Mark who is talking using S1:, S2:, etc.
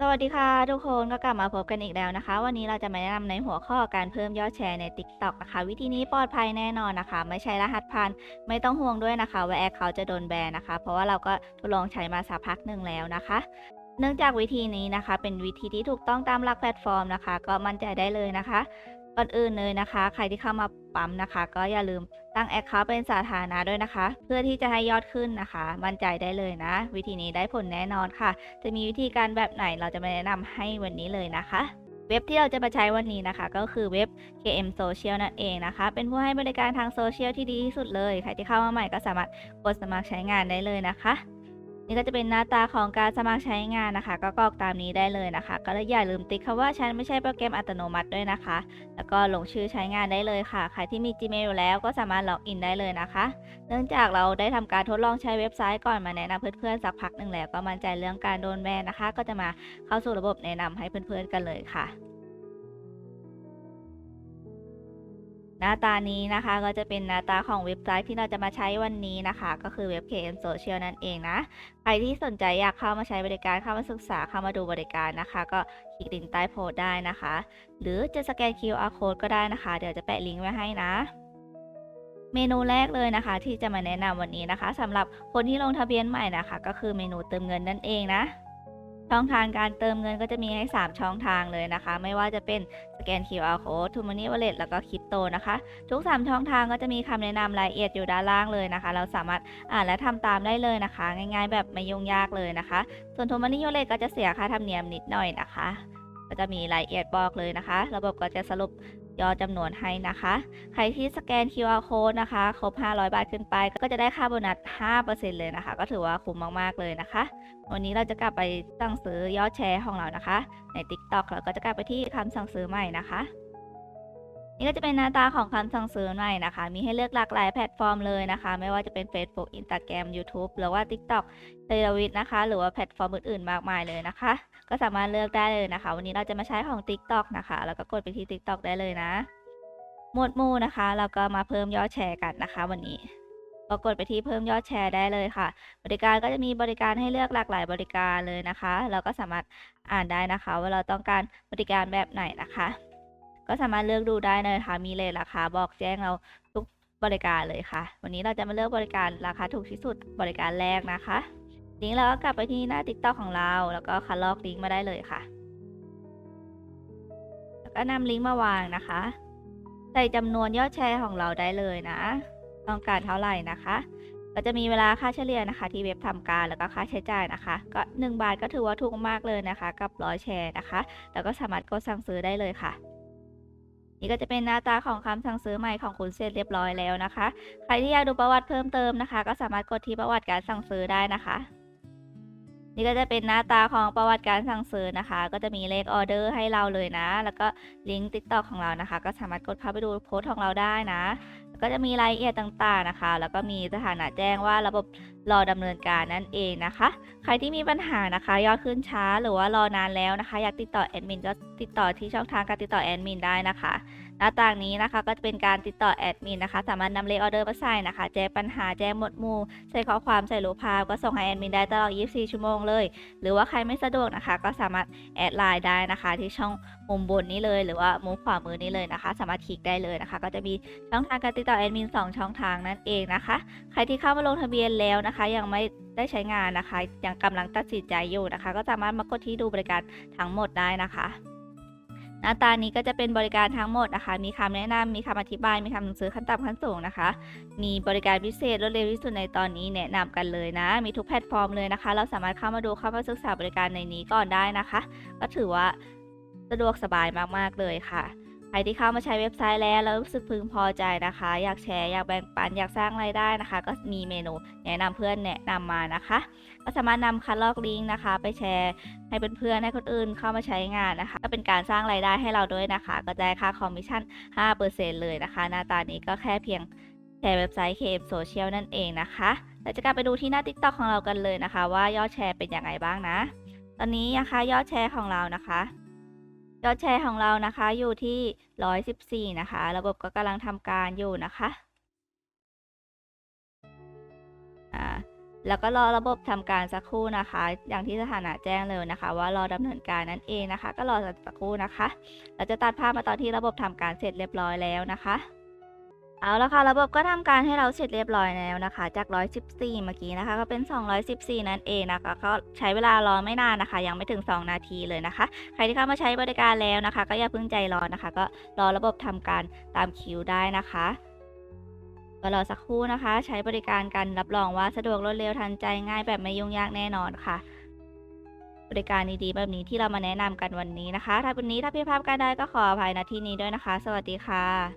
S1: สวัสดีค่ะทุกคนก็กลับมาพบกันอีกแล้วนะคะ วันนี้เราจะมาแนะนำในหัวข้อการเพิ่มยอดแชร์ใน TikTok นะคะ วิธีนี้ปลอดภัยแน่นอนนะคะ ไม่ใช่รหัสผ่านไม่ต้องห่วงด้วยนะคะว่าแอคเขาจะโดนแบนนะคะ เพราะว่าเราก็ทดลองใช้มาสักพักหนึ่งแล้วนะคะ เนื่องจากวิธีนี้นะคะ เป็นวิธีที่ถูกต้องตามหลักแพลตฟอร์มนะคะ ก็มั่นใจได้เลยนะคะก่อนอื่นเลยนะคะ ใครที่เข้ามาปั๊มนะคะ ก็อย่าลืม ตั้งแอคเคาท์เป็นสาธารณะด้วยนะคะ เพื่อที่จะให้ยอดขึ้นนะคะ มั่นใจได้เลยนะ วิธีนี้ได้ผลแน่นอนค่ะ จะมีวิธีการแบบไหนเราจะมาแนะนำให้วันนี้เลยนะคะเว็บที่เราจะมาใช้วันนี้นะคะ ก็คือเว็บ KM Social นั่นเองนะคะ เป็นผู้ให้บริการทางโซเชียลที่ดีที่สุดเลย ใครที่เข้ามาใหม่ก็สามารถกดสมัครใช้งานได้เลยนะคะ นี่ก็จะเป็นหน้าตาของการสมัครใช้งานนะคะ ก็กรอกตามนี้ได้เลยนะคะ ก็อย่าลืมติ๊กคำว่าฉันไม่ใช่โปรแกรมอัตโนมัติด้วยนะคะ แล้วก็ลงชื่อใช้งานได้เลยค่ะ ใครที่มี Gmail อยู่แล้วก็สามารถล็อกอินได้เลยนะคะ เนื่องจากเราได้ทำการทดลองใช้เว็บไซต์ก่อนมาแนะนำเพื่อนๆสักพักหนึ่งแล้วก็มั่นใจเรื่องการโดนแบนนะคะ ก็จะมาเข้าสู่ระบบแนะนำให้เพื่อนๆกันเลยค่ะ หน้าตานี้นะคะก็จะเป็นหน้าตาของเว็บไซต์ที่เราจะมาใช้วันนี้นะคะ ก็คือเว็บ KM Social นั่นเองนะ ใครที่สนใจอยากเข้ามาใช้บริการเข้ามาศึกษาเข้ามาดูบริการนะคะ ก็คลิกลิงก์ใต้โพสต์ได้นะคะ หรือจะสแกน QR code ก็ได้นะคะ เดี๋ยวจะแปะลิงก์ไว้ให้นะ เมนูแรกเลยนะคะ ที่จะมาแนะนำวันนี้นะคะสำหรับคนที่ลงทะเบียนใหม่นะคะ ก็คือเมนูเติมเงินนั่นเองนะ ช่องทางการเติมเงินก็จะมีให้ 3 ช่องทางเลยนะคะ ไม่ว่าจะเป็นสแกน QR code t o Money Wallet แล้วก็คริปโตนะคะ ทุก 3 ช่องทางก็จะมีคำแนะนำรายละเอียดอยู่ด้านล่างเลยนะคะ เราสามารถอ่านและทำตามได้เลยนะคะ ง่ายๆ แบบไม่ยุ่งยากเลยนะคะ ส่วน t o Money Wallet ก็จะเสียค่าธรรมเนียมนิดหน่อยนะคะ ก็จะมีรายละเอียดบอกเลยนะคะ ระบบก็จะสรุป ยอดจำนวนให้นะคะ ใครที่สแกน QR code นะคะ ครบ 500 บาทขึ้นไป ก็จะได้ค่าโบนัส 5%เลยนะคะ ก็ถือว่าคุ้มมาก ๆ เลยนะคะ วันนี้เราจะกลับไปสั่งซื้อยอดแชร์ของเรานะคะ ใน TikTok เราก็จะกลับไปที่คำสั่งซื้อใหม่นะคะ นี่ก็จะเป็นหน้าตาของคำสั่งซื้อใหม่นะคะ มีให้เลือกหลากหลายแพลตฟอร์มเลยนะคะ ไม่ว่าจะเป็น Facebook Instagram YouTube หรือว่า TikTok เทเลวิ t นะคะ หรือว่าแพลตฟอร์มอื่นๆ มากมายเลยนะคะ ก็สามารถเลือกได้เลยนะคะ วันนี้เราจะมาใช้ของ TikTok นะคะ แล้วก็กดไปที่ TikTok ได้เลยนะ หมวดหมู่นะคะ เราก็มาเพิ่มยอดแชร์กันนะคะ วันนี้ก็กดไปที่เพิ่มยอดแชร์ได้เลยค่ะ บริการก็จะมีบริการให้เลือกหลากหลายบริการเลยนะคะ เราก็สามารถอ่านได้นะคะ ว่าเราต้องการบริการแบบไหนนะคะ ก็สามารถเลือกดูได้เลยค่ะ มีเลทราคาบอกแจ้งเราทุกบริการเลยค่ะ วันนี้เราจะมาเลือกบริการราคาถูกที่สุดบริการแรกนะคะลิงก์เราก็กลับไปที่หน้า TikTok ของเรา แล้วก็คัดลอกลิงก์มาได้เลยค่ะ แล้วก็นำลิงก์มาวางนะคะ ใส่จำนวนยอดแชร์ของเราได้เลยนะ ต้องการเท่าไหร่นะคะ ก็จะมีเวลาค่าเฉลี่ยนะคะ ที่เว็บทำการแล้วก็ค่าใช้จ่ายนะคะ ก็ 1 บาทก็ถือว่าถูกมากเลยนะคะ กับร้อยแชร์นะคะ แล้วก็สามารถกดสั่งซื้อได้เลยค่ะ นี่ก็จะเป็นหน้าตาของคำสั่งซื้อใหม่ของคุณเสร็จเรียบร้อยแล้วนะคะ ใครที่อยากดูประวัติเพิ่มเติมนะคะ ก็สามารถกดที่ประวัติการสั่งซื้อได้นะคะ นี่ก็จะเป็นหน้าตาของประวัติการสั่งซื้อนะคะ ก็จะมีเลขออเดอร์ให้เราเลยนะ แล้วก็ลิงก์ติ๊กต็อกของเรานะคะ ก็สามารถกดเข้าไปดูโพสต์ของเราได้นะ ก็จะมีรายละเอียดต่างๆนะคะ แล้วก็มีสถานะแจ้งว่าระบบรอดำเนินการนั่นเองนะคะ ใครที่มีปัญหานะคะ ยอดขึ้นช้าหรือว่ารอนานแล้วนะคะ อยากติดต่อแอดมินก็ติดต่อที่ช่องทางการติดต่อแอดมินได้นะคะ หน้าต่างนี้นะคะก็จะเป็นการติดต่อแอดมินนะคะ สามารถนำเลขออเดอร์มาใส่นะคะ แจ้งปัญหาแจ้งหมดมู่ใส่ข้อความใส่รูปภาพก็ส่งให้แอดมินได้ตลอด 24 ชั่วโมงเลย หรือว่าใครไม่สะดวกนะคะ ก็สามารถแอดไลน์ได้นะคะ ที่ช่องมุมบนนี้เลย หรือว่ามุมขวามือนี้เลยนะคะ สามารถคลิกได้เลยนะคะ ก็จะมีช่องทางการติดต่อแอดมิน 2 ช่องทางนั่นเองนะคะ ใครที่เข้ามาลงทะเบียนแล้วนะคะ ยังไม่ได้ใช้งานนะคะ ยังกำลังตัดสินใจอยู่นะคะ ก็สามารถมากดที่ดูบริการทั้งหมดได้นะคะ น้าตานี้ก็จะเป็นบริการทั้งหมดนะคะ มีคำแนะนำมีคำอธิบาย มีคำหนังสือขั้นต่ำขั้นสูงนะคะ มีบริการพิเศษรวดเร็วที่สุดในตอนนี้แนะนำกันเลยนะ มีทุกแพลตฟอร์มเลยนะคะ เราสามารถเข้ามาดูเข้ามาศึกษาบริการในนี้ก่อนได้นะคะ ก็ถือว่าสะดวกสบายมากๆเลยค่ะ ใครที่เข้ามาใช้เว็บไซต์แล้วแล้วรู้สึกพึงพอใจนะคะ อยากแชร์อยากแบ่งปันอยากสร้างรายได้นะคะ ก็มีเมนูแนะนำเพื่อนแนะนำมานะคะ ก็สามารถนำคัดลอกลิงก์นะคะ ไปแชร์ให้เพื่อนๆให้คนอื่นเข้ามาใช้งานนะคะ ก็เป็นการสร้างรายได้ให้เราด้วยนะคะ ก็ได้ค่าคอมมิชชั่น 5%เลยนะคะ หน้าตานี้ก็แค่เพียงแชร์เว็บไซต์ KM Social นั่นเองนะคะเราจะกลับไปดูที่หน้า TikTok ของเรากันเลยนะคะ ว่ายอดแชร์เป็นยังไงบ้างนะ ตอนนี้นะคะยอดแชร์ของเรานะคะ ยอดแชร์ของเรานะคะอยู่ที่ 114 นะคะ ระบบก็กำลังทำการอยู่นะคะอ่าแล้วก็รอระบบทำการสักครู่นะคะ อย่างที่สถานะแจ้งเลยนะคะ ว่ารอดำเนินการนั่นเองนะคะ ก็รอสักครู่นะคะ เราจะตัดภาพมาตอนที่ระบบทำการเสร็จเรียบร้อยแล้วนะคะ เอาละค่ะ ระบบก็ทำการให้เราเสร็จเรียบร้อยแล้วนะคะ จาก 114 เมื่อกี้นะคะ ก็เป็น 214 นั่นเองนะคะ ก็ใช้เวลารอไม่นานนะคะ ยังไม่ถึง 2 นาทีเลยนะคะ ใครที่เข้ามาใช้บริการแล้วนะคะ ก็อย่าเพิ่งใจร้อนนะคะ ก็รอระบบทำการตามคิวได้นะคะก็รอสักครู่นะคะ ใช้บริการกันรับรองว่าสะดวกรวดเร็วทันใจง่ายแบบไม่ยุ่งยากแน่นอนค่ะ บริการดีๆแบบนี้ที่เรามาแนะนำกันวันนี้นะคะ ถ้าวันนี้ถ้าผิดพลาดกันได้ก็ขออภัยณที่นี้ด้วยนะคะ สวัสดีค่ะ